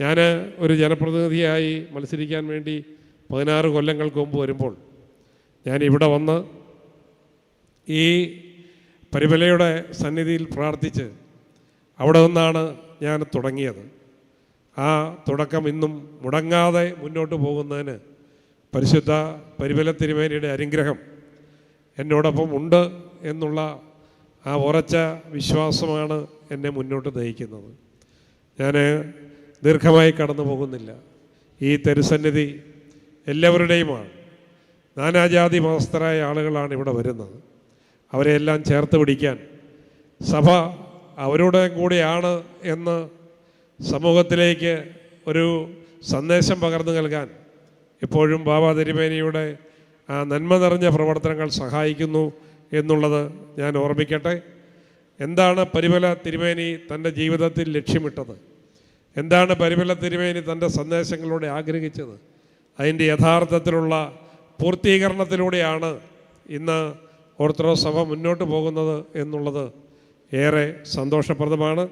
ഞാൻ ഒരു ജനപ്രതിനിധിയായി മത്സരിക്കാൻ വേണ്ടി പതിനാറ് കൊല്ലങ്ങൾക്ക് മുമ്പ് വരുമ്പോൾ ഞാൻ ഇവിടെ വന്ന് ഈ പരിമലയുടെ സന്നിധിയിൽ പ്രാർത്ഥിച്ച് അവിടെ നിന്നാണ് ഞാൻ തുടങ്ങിയത്. ആ തുടക്കം ഇന്നും മുടങ്ങാതെ മുന്നോട്ട് പോകുന്നതിന് പരിശുദ്ധ പരിമല തിരുമേനിയുടെ അനുഗ്രഹം എന്നോടൊപ്പം ഉണ്ട് എന്നുള്ള ആ ഉറച്ച വിശ്വാസമാണ് എന്നെ മുന്നോട്ട് നയിക്കുന്നത്. ഞാൻ ദീർഘമായി കടന്നു പോകുന്നില്ല. ഈ തെരുസന്നിധി എല്ലാവരുടെയുമാണ്. നാനാജാതി മതസ്ഥരായ ആളുകളാണ് ഇവിടെ വരുന്നത്. അവരെയെല്ലാം ചേർത്ത് പിടിക്കാൻ സഭ അവരുടെ കൂടെയാണ് എന്ന് സമൂഹത്തിലേക്ക് ഒരു സന്ദേശം പകർന്നു നൽകാൻ എപ്പോഴും ബാബ തിരുമേനിയുടെ ആ നന്മ നിറഞ്ഞ പ്രവർത്തനങ്ങൾ സഹായിക്കുന്നു എന്നുള്ളത് ഞാൻ ഓർമ്മിക്കട്ടെ. എന്താണ് പരിമല തിരുമേനി തന്റെ ജീവിതത്തിൽ ലക്ഷ്യമിട്ടത്? എന്താണ് പരിമല തിരുമേനി തന്റെ സന്ദേശങ്ങളിലൂടെ ആഗ്രഹിച്ചത്? അതിന്റെ യഥാർത്ഥത്തിലുള്ള പൂർത്തീകരണത്തിലൂടെയാണ് ഇന്ന് ഓർത്തഡോക്സ് സഭ മുന്നോട്ട് പോകുന്നത് എന്നുള്ളത് ഏറെ സന്തോഷപ്രദമാണ്.